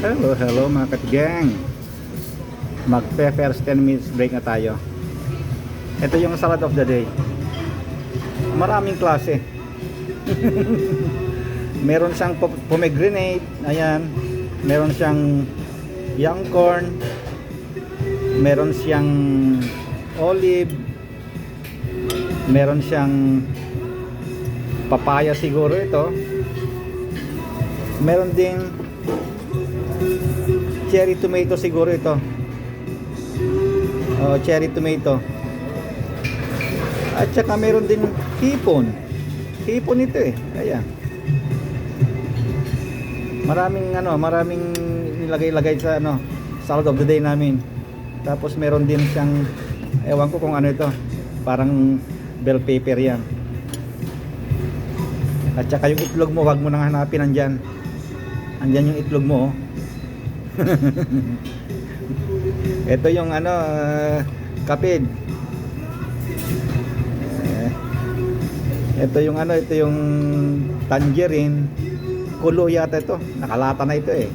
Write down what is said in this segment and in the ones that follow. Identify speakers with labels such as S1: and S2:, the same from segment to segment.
S1: Hello, hello mga katigang. Magpe-first 10 minutes break na tayo. Ito yung salad of the day. Maraming klase. Meron siyang po- pomegranate, ayan. Meron siyang young corn. Meron siyang olive. Meron siyang papaya siguro ito. Meron ding cherry tomato siguro ito. Oh, cherry tomato. At saka meron din hipon. Hipon ito eh. Kaya. Maraming ano, maraming nilagay-lagay sa ano, salad of the day namin. Tapos meron din siyang ewan ko kung ano ito. Parang bell pepper yan. At saka yung itlog mo, wag mo nang hanapin andyan. Andyan yung itlog mo. oh. Ito yung ano, uh, kapid. Eh, Ito yung ano, ito yung tangerine. Kulo yata ito. Nakalata na ito eh.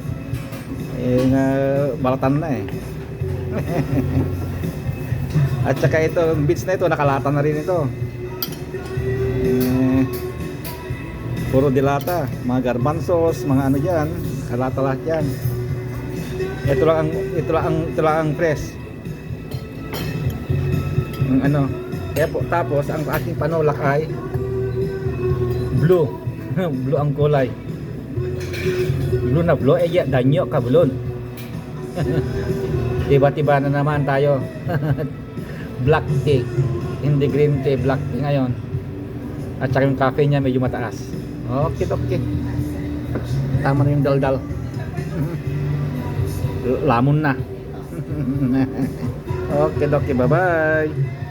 S1: Eh, nga, balatan na eh. At saka ito, yung beets na ito, nakalata na rin ito. Eh, puro dilata. Mga garbanzos, mga ano dyan. Kalata lahat yan. Ito lang ang ito lang ang ito lang ang press. Ang ano. Kaya po, tapos ang aking panulak ay blue. blue ang kulay. Blue na blue eh ya, danyo ka bulon. Tiba-tiba na naman tayo. black tea. Hindi green tea, black tea ngayon. At saka yung cafe niya medyo mataas. Okay, okay. Tama na yung daldal. Lamon na. okay, okay, bye-bye.